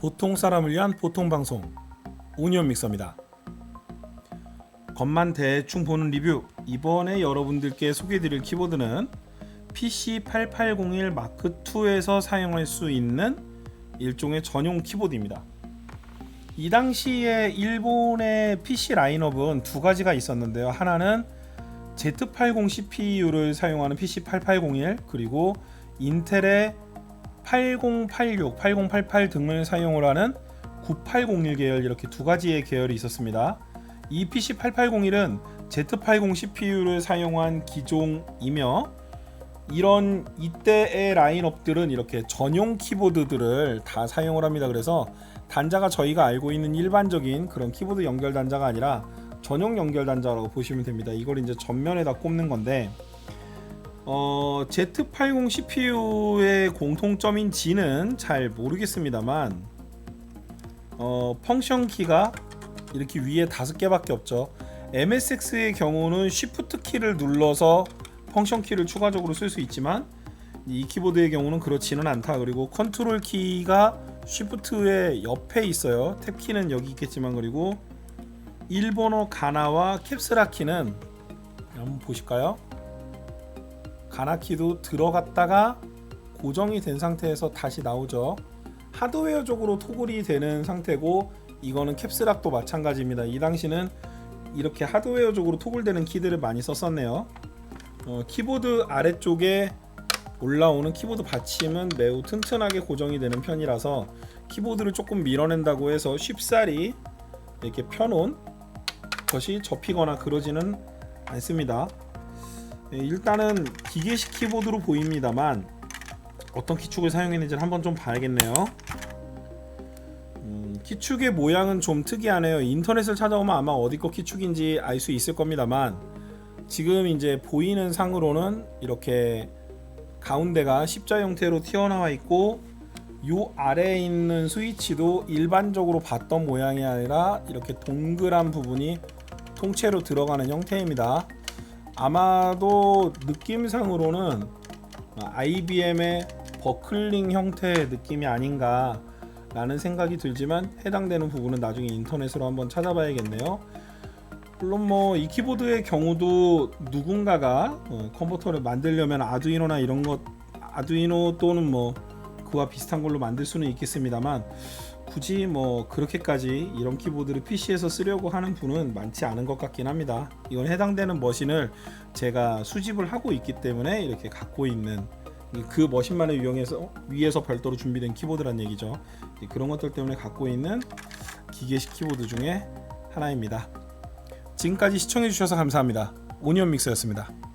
보통 사람을 위한 보통 방송 오니언 믹서입니다. 겉만 대충 보는 리뷰 이번에 여러분들께 소개해드릴 키보드는 PC8801 마크 2에서 사용할 수 있는 일종의 전용 키보드입니다. 이 당시에 일본의 PC 라인업은 두 가지가 있었는데요. 하나는 Z80 CPU를 사용하는 PC8801 그리고 인텔의 8086, 8088 등을 사용을 하는 9801 계열 이렇게 두 가지의 계열이 있었습니다. 이 PC8801은 Z80 CPU를 사용한 기종이며 이런 이때의 라인업들은 이렇게 전용 키보드들을 다 사용을 합니다. 그래서 단자가 저희가 알고 있는 일반적인 그런 키보드 연결 단자가 아니라 전용 연결 단자라고 보시면 됩니다. 이걸 이제 전면에다 꼽는 건데 어, Z80 CPU의 공통점인지는 잘 모르겠습니다만 어, 펑션 키가 이렇게 위에 다섯 개밖에 없죠. MSX의 경우는 Shift 키를 눌러서 펑션 키를 추가적으로 쓸 수 있지만 이 키보드의 경우는 그렇지는 않다. 그리고 컨트롤 키가 Shift의 옆에 있어요. 탭 키는 여기 있겠지만 그리고 일본어 가나와 캡스라 키는 한번 보실까요? 가나 키도 들어갔다가 고정이 된 상태에서 다시 나오죠. 하드웨어적으로 토글이 되는 상태고 이거는 캡스락도 마찬가지입니다. 이 당시는 이렇게 하드웨어적으로 토글되는 키들을 많이 썼었네요. 어, 키보드 아래쪽에 올라오는 키보드 받침은 매우 튼튼하게 고정이 되는 편이라서 키보드를 조금 밀어낸다고 해서 쉽사리 이렇게 펴놓은 것이 접히거나 그러지는 않습니다. 예, 일단은 기계식 키보드로 보입니다만 어떤 키축을 사용했는지를 한번 좀 봐야겠네요. 음, 키축의 모양은 좀 특이하네요. 인터넷을 찾아오면 아마 어디 거 키축인지 알 수 있을 겁니다만 지금 이제 보이는 상으로는 이렇게 가운데가 십자 형태로 튀어나와 있고 요 아래에 있는 스위치도 일반적으로 봤던 모양이 아니라 이렇게 동그란 부분이 통째로 들어가는 형태입니다. 아마도 느낌상으로는 IBM의 버클링 형태의 느낌이 아닌가 라는 생각이 들지만 해당되는 부분은 나중에 인터넷으로 한번 찾아봐야겠네요. 물론 뭐 이 키보드의 경우도 누군가가 어, 컨버터를 만들려면 아두이노나 이런 것 아두이노 또는 뭐 그와 비슷한 걸로 만들 수는 있겠습니다만 굳이 뭐 그렇게까지 이런 키보드를 PC에서 쓰려고 하는 분은 많지 않은 것 같긴 합니다. 이건 해당되는 머신을 제가 수집을 하고 있기 때문에 이렇게 갖고 있는 그 머신만을 이용해서 위에서 별도로 준비된 키보드란 얘기죠. 그런 것들 때문에 갖고 있는 기계식 키보드 중에 하나입니다. 지금까지 시청해주셔서 감사합니다. 오니언 믹서였습니다.